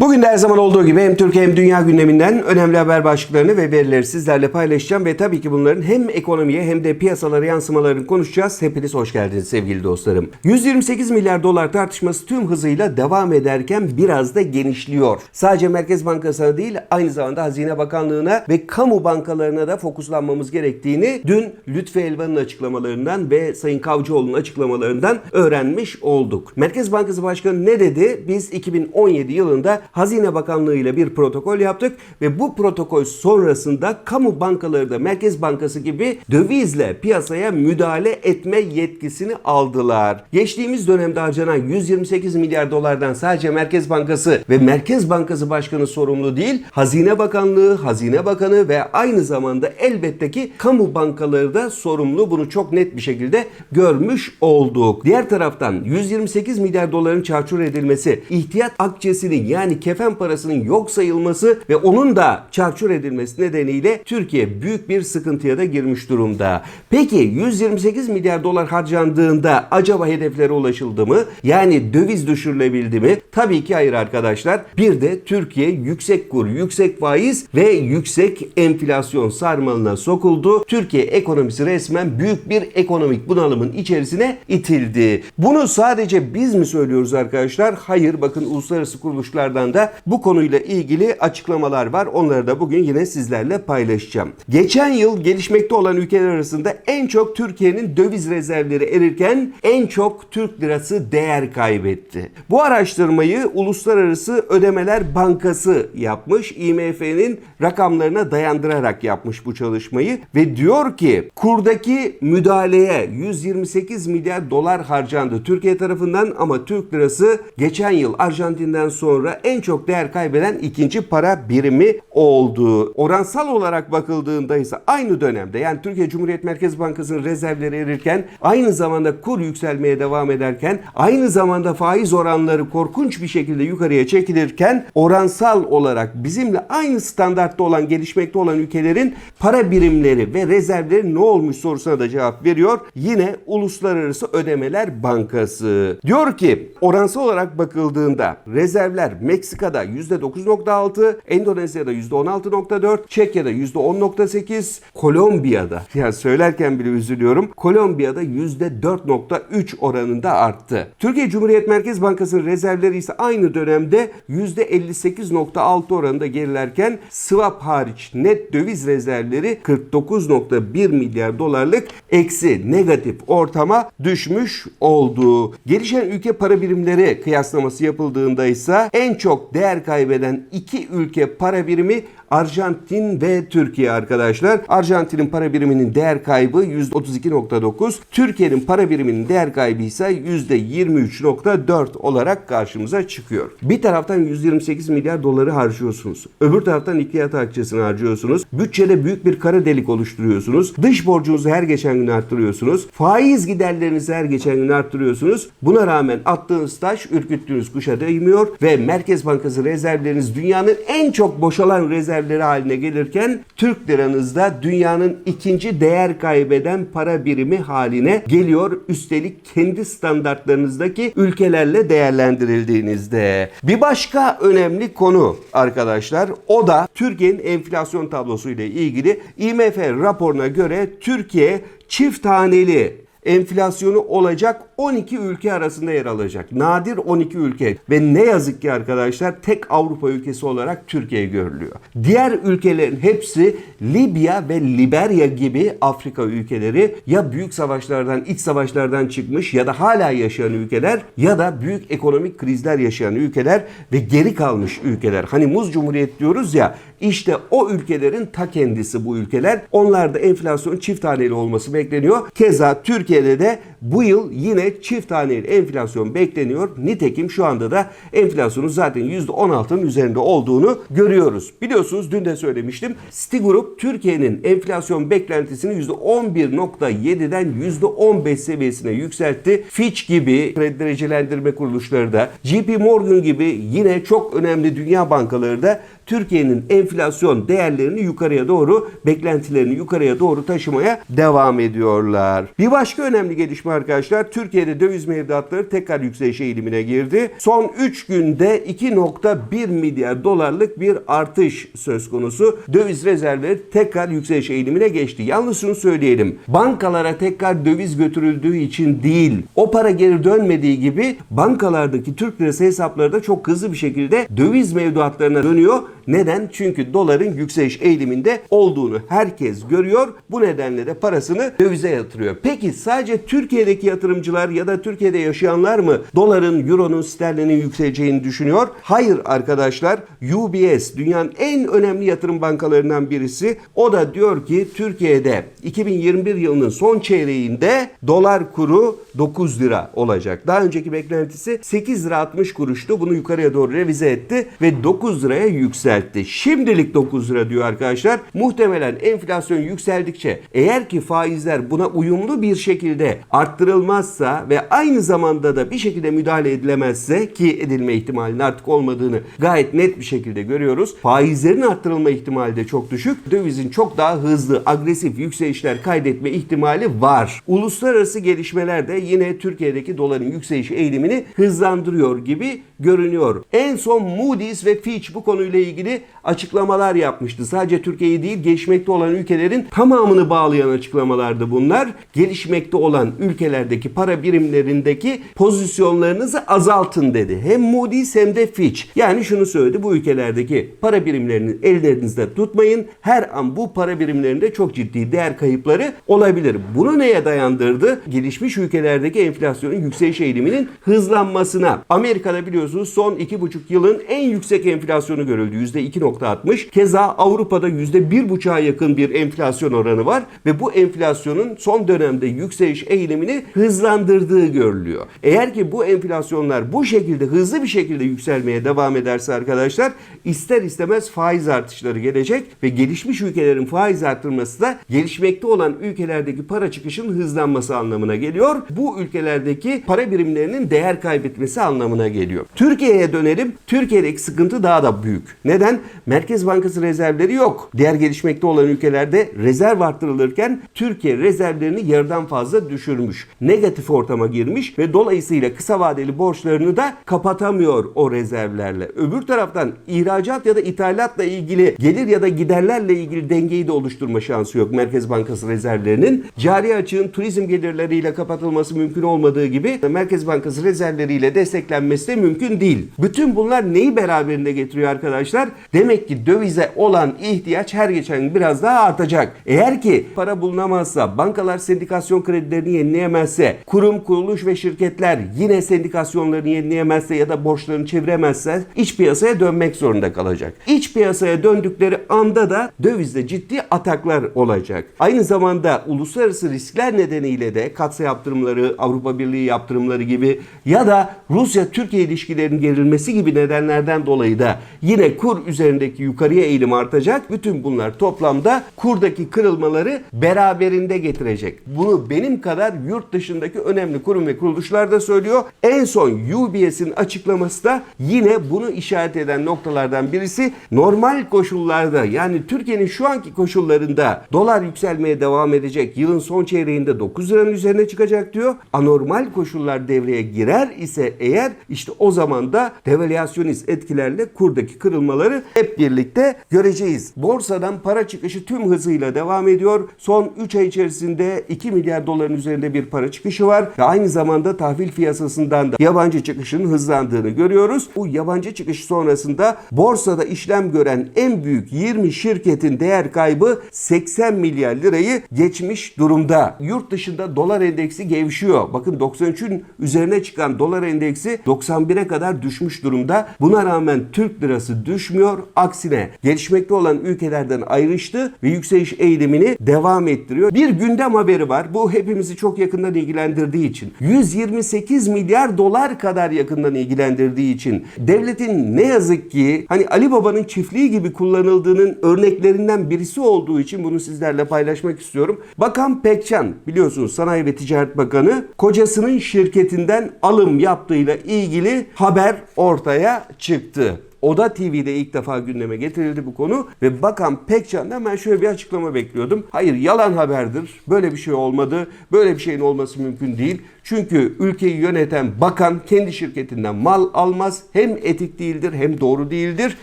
Bugün de her zaman olduğu gibi hem Türkiye hem dünya gündeminden önemli haber başlıklarını ve verileri sizlerle paylaşacağım ve tabii ki bunların hem ekonomiye hem de piyasalara yansımalarını konuşacağız. Hepiniz hoş geldiniz sevgili dostlarım. 128 milyar dolar tartışması tüm hızıyla devam ederken biraz da genişliyor. Sadece Merkez Bankası'na değil aynı zamanda Hazine Bakanlığı'na ve kamu bankalarına da fokuslanmamız gerektiğini dün Lütfi Elvan'ın açıklamalarından ve Sayın Kavcıoğlu'nun açıklamalarından öğrenmiş olduk. Merkez Bankası Başkanı ne dedi? Biz 2017 yılında Hazine Bakanlığı ile bir protokol yaptık ve bu protokol sonrasında kamu bankaları da Merkez Bankası gibi dövizle piyasaya müdahale etme yetkisini aldılar. Geçtiğimiz dönemde harcanan 128 milyar dolardan sadece Merkez Bankası ve Merkez Bankası Başkanı sorumlu değil, Hazine Bakanlığı, Hazine Bakanı ve aynı zamanda elbette ki kamu bankaları da sorumlu. Bunu çok net bir şekilde görmüş olduk. Diğer taraftan 128 milyar doların çarçur edilmesi, ihtiyat akçesinin yani kefen parasının yok sayılması ve onun da çarçur edilmesi nedeniyle Türkiye büyük bir sıkıntıya da girmiş durumda. Peki 128 milyar dolar harcandığında acaba hedeflere ulaşıldı mı? Yani döviz düşürülebildi mi? Tabii ki hayır arkadaşlar. Bir de Türkiye yüksek kur, yüksek faiz ve yüksek enflasyon sarmalına sokuldu. Türkiye ekonomisi resmen büyük bir ekonomik bunalımın içerisine itildi. Bunu sadece biz mi söylüyoruz arkadaşlar? Hayır bakın uluslararası kuruluşlardan da bu konuyla ilgili açıklamalar var. Onları da bugün yine sizlerle paylaşacağım. Geçen yıl gelişmekte olan ülkeler arasında en çok Türkiye'nin döviz rezervleri erirken en çok Türk lirası değer kaybetti. Bu araştırmayı Uluslararası Ödemeler Bankası yapmış. IMF'nin rakamlarına dayandırarak yapmış bu çalışmayı ve diyor ki kurdaki müdahaleye 128 milyar dolar harcandı Türkiye tarafından ama Türk lirası geçen yıl Arjantin'den sonra en çok değer kaybeden ikinci para birimi oldu. Oransal olarak bakıldığında ise aynı dönemde yani Türkiye Cumhuriyet Merkez Bankası'nın rezervleri erirken aynı zamanda kur yükselmeye devam ederken aynı zamanda faiz oranları korkunç bir şekilde yukarıya çekilirken oransal olarak bizimle aynı standartta olan gelişmekte olan ülkelerin para birimleri ve rezervleri ne olmuş sorusuna da cevap veriyor. Yine Uluslararası Ödemeler Bankası. Diyor ki oransal olarak bakıldığında rezervler Meksika'da %9.6, Endonezya'da %16.4, Çekya'da %10.8, Kolombiya'da yani söylerken bile üzülüyorum. Kolombiya'da %4.3 oranında arttı. Türkiye Cumhuriyet Merkez Bankası'nın rezervleri ise aynı dönemde %58.6 oranında gerilerken swap hariç net döviz rezervleri 49.1 milyar dolarlık eksi negatif ortama düşmüş oldu. Gelişen ülke para birimleri kıyaslaması yapıldığında ise en çok değer kaybeden iki ülke para birimi Arjantin ve Türkiye arkadaşlar. Arjantin'in para biriminin değer kaybı %32.9, Türkiye'nin para biriminin değer kaybı ise %23.4 olarak karşımıza çıkıyor. Bir taraftan 128 milyar doları harcıyorsunuz. Öbür taraftan ihtiyat akçesini harcıyorsunuz. Bütçede büyük bir kara delik oluşturuyorsunuz. Dış borcunuzu her geçen gün arttırıyorsunuz. Faiz giderlerinizi her geçen gün arttırıyorsunuz. Buna rağmen attığınız taş ürküttüğünüz kuşa değmiyor ve Merkez Bankası rezervleriniz dünyanın en çok boşalan rezervleri haline gelirken Türk liranız da dünyanın ikinci değer kaybeden para birimi haline geliyor. Üstelik kendi standartlarınızdaki ülkelerle değerlendirildiğinizde. Bir başka önemli konu arkadaşlar o da Türkiye'nin enflasyon tablosu ile ilgili IMF raporuna göre Türkiye çift haneli enflasyonu olacak 12 ülke arasında yer alacak. Nadir 12 ülke ve ne yazık ki arkadaşlar tek Avrupa ülkesi olarak Türkiye görülüyor. Diğer ülkelerin hepsi Libya ve Liberya gibi Afrika ülkeleri ya büyük savaşlardan, iç savaşlardan çıkmış ya da hala yaşayan ülkeler ya da büyük ekonomik krizler yaşayan ülkeler ve geri kalmış ülkeler. Hani muz cumhuriyet diyoruz ya işte o ülkelerin ta kendisi bu ülkeler. Onlarda enflasyon çift haneli olması bekleniyor. Keza Türkiye'de de bu yıl yine çift haneli enflasyon bekleniyor. Nitekim şu anda da enflasyonun zaten %16'nın üzerinde olduğunu görüyoruz. Biliyorsunuz dün de söylemiştim. Citi Group Türkiye'nin enflasyon beklentisini %11.7'den %15 seviyesine yükseltti. Fitch gibi kredi derecelendirme kuruluşları da JP Morgan gibi yine çok önemli dünya bankaları da Türkiye'nin enflasyon değerlerini yukarıya doğru, beklentilerini yukarıya doğru taşımaya devam ediyorlar. Bir başka önemli gelişme arkadaşlar. Türkiye'de döviz mevduatları tekrar yükseliş eğilimine girdi. Son 3 günde 2.1 milyar dolarlık bir artış söz konusu. Döviz rezervleri tekrar yükseliş eğilimine geçti. Yalnız şunu söyleyelim. Bankalara tekrar döviz götürüldüğü için değil, o para geri dönmediği gibi bankalardaki Türk lirası hesapları da çok hızlı bir şekilde döviz mevduatlarına dönüyor. Neden? Çünkü doların yükseliş eğiliminde olduğunu herkes görüyor. Bu nedenle de parasını dövize yatırıyor. Peki sadece Türkiye'deki yatırımcılar ya da Türkiye'de yaşayanlar mı doların, euronun, sterlinin yükseleceğini düşünüyor? Hayır arkadaşlar. UBS dünyanın en önemli yatırım bankalarından birisi. O da diyor ki Türkiye'de 2021 yılının son çeyreğinde dolar kuru 9 lira olacak. Daha önceki beklentisi 8 lira 60 kuruştu. Bunu yukarıya doğru revize etti ve 9 liraya yükseltti. Şimdilik 9 lira diyor arkadaşlar. Muhtemelen enflasyon yükseldikçe eğer ki faizler buna uyumlu bir şekilde arttırılmazsa ve aynı zamanda da bir şekilde müdahale edilemezse ki edilme ihtimalinin artık olmadığını gayet net bir şekilde görüyoruz. Faizlerin arttırılma ihtimali de çok düşük. Dövizin çok daha hızlı, agresif yükselişler kaydetme ihtimali var. Uluslararası gelişmeler de yine Türkiye'deki doların yükseliş eğilimini hızlandırıyor gibi görünüyor. En son Moody's ve Fitch bu konuyla ilgili açıklamalar yapmıştı. Sadece Türkiye'yi değil gelişmekte olan ülkelerin tamamını bağlayan açıklamalardı bunlar. Gelişmekte olan ülkelerdeki para birimlerindeki pozisyonlarınızı azaltın dedi. Hem Moody's hem de Fitch. Yani şunu söyledi bu ülkelerdeki para birimlerini ellerinizde tutmayın. Her an bu para birimlerinde çok ciddi değer kayıpları olabilir. Bunu neye dayandırdı? Gelişmiş ülkelerdeki enflasyonun yükseliş eğiliminin hızlanmasına. Amerika'da biliyorsunuz son 2,5 yılın en yüksek enflasyonu görüldü. %2.60. Keza Avrupa'da %1,5'a yakın bir enflasyon oranı var ve bu enflasyonun son dönemde yükseliş eğilimini hızlandırdığı görülüyor. Eğer ki bu enflasyonlar bu şekilde hızlı bir şekilde yükselmeye devam ederse arkadaşlar ister istemez faiz artışları gelecek ve gelişmiş ülkelerin faiz artırması da gelişmekte olan ülkelerdeki para çıkışının hızlanması anlamına geliyor. Bu ülkelerdeki para birimlerinin değer kaybetmesi anlamına geliyor. Türkiye'ye dönelim. Türkiye'deki sıkıntı daha da büyük. Neden? Merkez Bankası rezervleri yok. Diğer gelişmekte olan ülkelerde rezerv arttırılırken Türkiye rezervlerini yarıdan fazla düşürmüş. Negatif ortama girmiş ve dolayısıyla kısa vadeli borçlarını da kapatamıyor o rezervlerle. Öbür taraftan ihracat ya da ithalatla ilgili gelir ya da giderlerle ilgili dengeyi de oluşturma şansı yok Merkez Bankası rezervlerinin. Cari açığın turizm gelirleriyle kapatılması mümkün olmadığı gibi Merkez Bankası rezervleriyle desteklenmesi de mümkün değil. Bütün bunlar neyi beraberinde getiriyor arkadaşlar? Demek ki dövize olan ihtiyaç her geçen gün biraz daha artacak. Eğer ki para bulunamazsa, bankalar sendikasyon kredilerini yenileyemezse, kurum, kuruluş ve şirketler yine sendikasyonlarını yenileyemezse ya da borçlarını çeviremezse iç piyasaya dönmek zorunda kalacak. İç piyasaya döndükleri anda da dövizde ciddi ataklar olacak. Aynı zamanda uluslararası riskler nedeniyle de katsa yaptırımları, Avrupa Birliği yaptırımları gibi ya da Rusya-Türkiye ilişkilerinin gerilmesi gibi nedenlerden dolayı da yine kur üzerindeki yukarıya eğilim artacak. Bütün bunlar toplamda kurdaki kırılmaları beraberinde getirecek. Bunu benim kadar yurt dışındaki önemli kurum ve kuruluşlar da söylüyor. En son UBS'in açıklaması da yine bunu işaret eden noktalardan birisi normal koşullarda yani Türkiye'nin şu anki koşullarında dolar yükselmeye devam edecek. Yılın son çeyreğinde 9 liranın üzerine çıkacak diyor. Anormal koşullar devreye girer ise eğer işte o zaman da devalüasyonist etkilerle kurdaki kırılmaları hep birlikte göreceğiz. Borsadan para çıkışı tüm hızıyla devam ediyor. Son 3 ay içerisinde 2 milyar doların üzerinde bir para çıkışı var ve aynı zamanda tahvil piyasasından da yabancı çıkışın hızlandığını görüyoruz. Bu yabancı çıkış sonrasında borsada işlem gören en büyük 20 şirketin değer kaybı 80 milyar lirayı geçmiş durumda. Yurt dışında dolar endeksi gevşiyor. Bakın 93'ün üzerine çıkan dolar endeksi 91'e kadar düşmüş durumda. Buna rağmen Türk lirası düşmüyor. Aksine gelişmekte olan ülkelerden ayrıştı ve yükseliş eğilimini devam ettiriyor. Bir gündem haberi var. Bu hepimizi çok yakından ilgilendirdiği için. 128 milyar dolar kadar yakından ilgilendirdiği için devletin ne yazık ki hani Ali Baba'nın çiftliği gibi kullanıldığının örneklerinden birisi olduğu için bunu sizlerle paylaşmak istiyorum. Bakan Pekcan biliyorsunuz Sanayi ve Ticaret Bakanı kocasının şirketinden alım yaptığıyla ilgili haber ortaya çıktı. Oda TV'de ilk defa gündeme getirildi bu konu ve Bakan Pekcan'dan ben şöyle bir açıklama bekliyordum. Hayır yalan haberdir. Böyle bir şey olmadı. Böyle bir şeyin olması mümkün değil. Çünkü ülkeyi yöneten bakan kendi şirketinden mal almaz. Hem etik değildir hem doğru değildir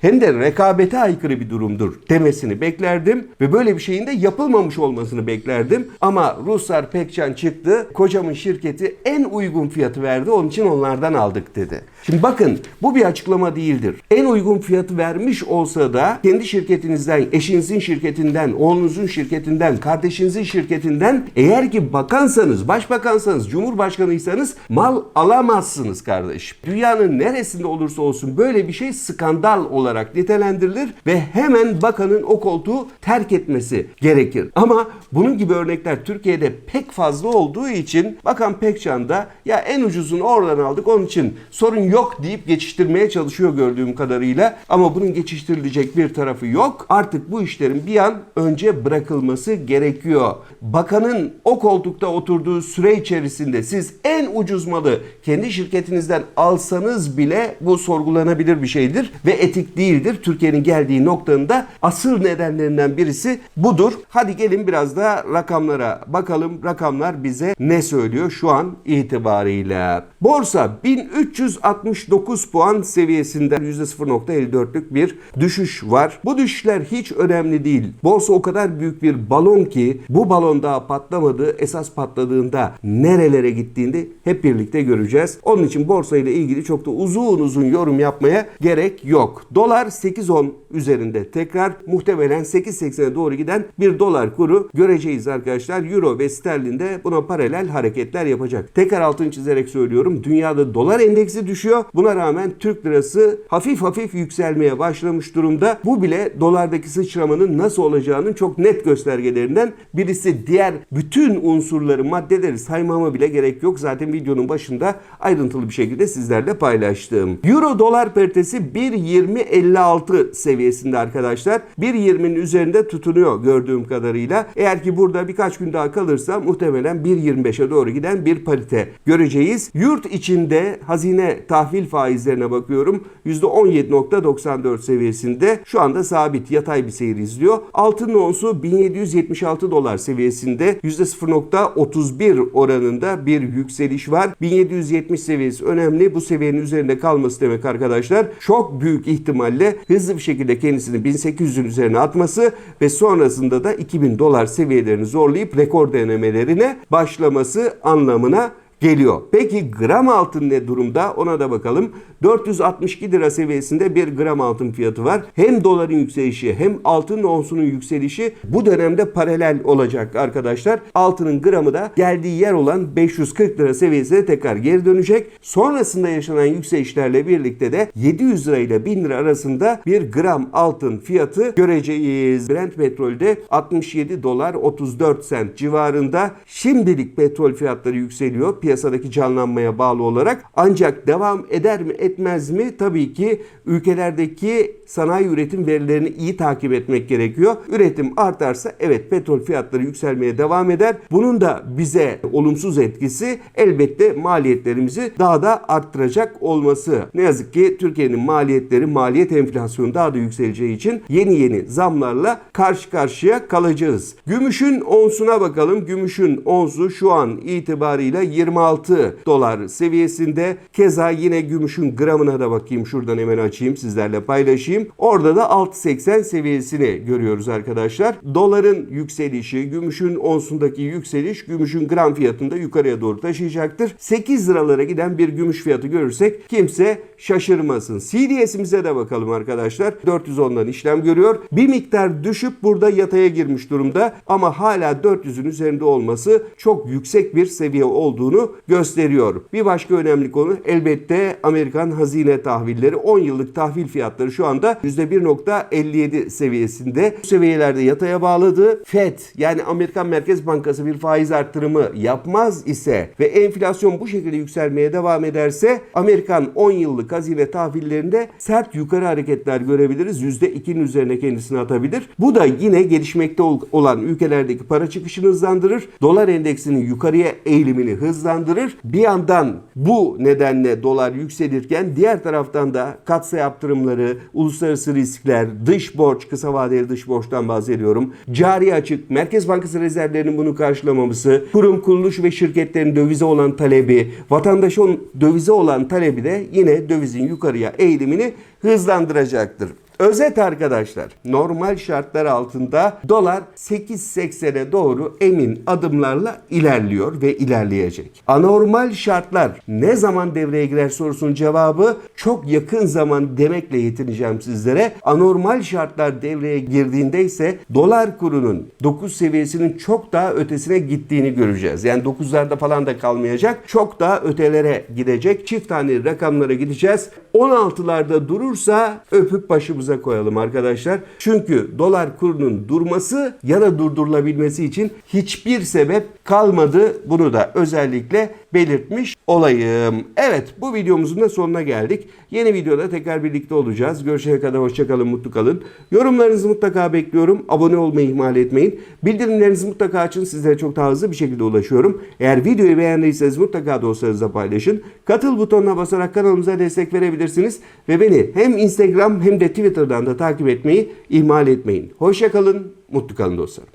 hem de rekabete aykırı bir durumdur demesini beklerdim. Ve böyle bir şeyin de yapılmamış olmasını beklerdim. Ama Ruslar Pekcan çıktı. Kocamın şirketi en uygun fiyatı verdi. Onun için onlardan aldık dedi. Şimdi bakın bu bir açıklama değildir. En uygun fiyatı vermiş olsa da kendi şirketinizden, eşinizin şirketinden, oğlunuzun şirketinden, kardeşinizin şirketinden eğer ki bakansanız, başbakansanız, cumhurbaşkanıysanız mal alamazsınız kardeşim. Dünyanın neresinde olursa olsun böyle bir şey skandal olarak nitelendirilir ve hemen bakanın o koltuğu terk etmesi gerekir. Ama bunun gibi örnekler Türkiye'de pek fazla olduğu için Bakan Pekcan da ya en ucuzunu oradan aldık onun için sorun yok deyip geçiştirmeye çalışıyor gördüğüm kadarıyla. Ama bunun geçiştirilecek bir tarafı yok. Artık bu işlerin bir an önce bırakılması gerekiyor. Bakanın o koltukta oturduğu süre içerisinde siz en ucuz malı kendi şirketinizden alsanız bile bu sorgulanabilir bir şeydir ve etik değildir. Türkiye'nin geldiği noktanın da asıl nedenlerinden birisi budur. Hadi gelin biraz da rakamlara bakalım. Rakamlar bize ne söylüyor şu an itibariyle? Borsa 1369 puan seviyesinde %0.54'lük bir düşüş var. Bu düşüşler hiç önemli değil. Borsa o kadar büyük bir balon ki bu balon daha patlamadı. Esas patladığında nerelere gittiğini hep birlikte göreceğiz. Onun için borsa ile ilgili çok da uzun uzun yorum yapmaya gerek yok. Dolar 8.10 üzerinde tekrar muhtemelen 8.80'e doğru giden bir dolar kuru göreceğiz arkadaşlar. Euro ve sterlin de buna paralel hareketler yapacak. Tekrar altını çizerek söylüyorum. Dünyada dolar endeksi düşüyor. Buna rağmen Türk lirası hafif hafif yükselmeye başlamış durumda. Bu bile dolardaki sıçramanın nasıl olacağının çok net göstergelerinden birisi. Diğer bütün unsurları, maddeleri saymama bile gerek yok. Zaten videonun başında ayrıntılı bir şekilde sizlerle paylaştım. Euro dolar paritesi 1.2056 seviyesinde arkadaşlar. 1.20'nin üzerinde tutunuyor gördüğüm kadarıyla. Eğer ki burada birkaç gün daha kalırsa muhtemelen 1.25'e doğru giden bir parite göreceğiz. Yurt içinde hazine tahvil faizlerine bakıyorum. %17.94 seviyesinde şu anda sabit yatay bir seyir izliyor. Altın onsu 1776 dolar seviyesinde %0.31 oranında bir yükseliş var. 1770 seviyesi önemli. Bu seviyenin üzerinde kalması demek arkadaşlar. Çok büyük ihtimalle hızlı bir şekilde kendisini 1800'ün üzerine atması ve sonrasında da 2000 dolar seviyelerini zorlayıp rekor denemelerine başlaması anlamına geliyor. Peki gram altın ne durumda? Ona da bakalım. 462 lira seviyesinde bir gram altın fiyatı var. Hem doların yükselişi hem altın onsunun yükselişi bu dönemde paralel olacak arkadaşlar. Altının gramı da geldiği yer olan 540 lira seviyesine tekrar geri dönecek. Sonrasında yaşanan yükselişlerle birlikte de 700 lira ile 1000 lira arasında bir gram altın fiyatı göreceğiz. Brent petrolde 67 dolar 34 sent civarında. Şimdilik petrol fiyatları yükseliyor piyasadaki canlanmaya bağlı olarak. Ancak devam eder mi etmez mi? Tabii ki ülkelerdeki sanayi üretim verilerini iyi takip etmek gerekiyor. Üretim artarsa evet petrol fiyatları yükselmeye devam eder. Bunun da bize olumsuz etkisi elbette maliyetlerimizi daha da arttıracak olması. Ne yazık ki Türkiye'nin maliyetleri maliyet enflasyonu daha da yükseleceği için yeni yeni zamlarla karşı karşıya kalacağız. Gümüşün onsuna bakalım. Gümüşün onsu şu an itibarıyla 26 dolar seviyesinde. Keza yine gümüşün gramına da bakayım. Şuradan hemen açayım sizlerle paylaşayım. Orada da 6.80 seviyesini görüyoruz arkadaşlar. Doların yükselişi, gümüşün onsundaki yükseliş gümüşün gram fiyatında yukarıya doğru taşıyacaktır. 8 liralara giden bir gümüş fiyatı görürsek kimse şaşırmasın. CDS'imize de bakalım arkadaşlar. 410'dan işlem görüyor. Bir miktar düşüp burada yataya girmiş durumda ama hala 400'ün üzerinde olması çok yüksek bir seviye olduğunu gösteriyor. Bir başka önemli konu elbette Amerikan hazine tahvilleri 10 yıllık tahvil fiyatları şu anda %1.57 seviyesinde. Bu seviyelerde yataya bağladı. FED yani Amerikan Merkez Bankası bir faiz arttırımı yapmaz ise ve enflasyon bu şekilde yükselmeye devam ederse Amerikan 10 yıllık hazine tahvillerinde sert yukarı hareketler görebiliriz. %2'nin üzerine kendisini atabilir. Bu da yine gelişmekte olan ülkelerdeki para çıkışını hızlandırır. Dolar endeksinin yukarıya eğilimini hızlandırır hızlandırır. Bir yandan bu nedenle dolar yükselirken diğer taraftan da katsayı yaptırımları, uluslararası riskler, dış borç, kısa vadeli dış borçtan bahsediyorum. Cari açık, Merkez Bankası rezervlerinin bunu karşılamaması, kurum, kuruluş ve şirketlerin dövize olan talebi, vatandaşın dövize olan talebi de yine dövizin yukarıya eğilimini hızlandıracaktır. Özet arkadaşlar, normal şartlar altında dolar 8.80'e doğru emin adımlarla ilerliyor ve ilerleyecek. Anormal şartlar ne zaman devreye girer sorusunun cevabı çok yakın zaman demekle yetineceğim sizlere. Anormal şartlar devreye girdiğinde ise dolar kurunun 9 seviyesinin çok daha ötesine gittiğini göreceğiz. Yani 9'larda falan da kalmayacak. Çok daha ötelere gidecek. Çift tane rakamlara gideceğiz. 16'larda durursa öpüp başımıza koyalım arkadaşlar. Çünkü dolar kurunun durması ya da durdurulabilmesi için hiçbir sebep kalmadı. Bunu da özellikle belirtmiş olayım. Evet bu videomuzun da sonuna geldik. Yeni videoda tekrar birlikte olacağız. Görüşene kadar hoşçakalın, mutlu kalın. Yorumlarınızı mutlaka bekliyorum. Abone olmayı ihmal etmeyin. Bildirimlerinizi mutlaka açın. Sizlere çok daha hızlı bir şekilde ulaşıyorum. Eğer videoyu beğendiyseniz mutlaka dostlarınızla paylaşın. Katıl butonuna basarak kanalımıza destek verebilirsiniz. Ve beni hem Instagram hem de Twitter'dan da takip etmeyi ihmal etmeyin. Hoşçakalın, mutlu kalın dostlarım.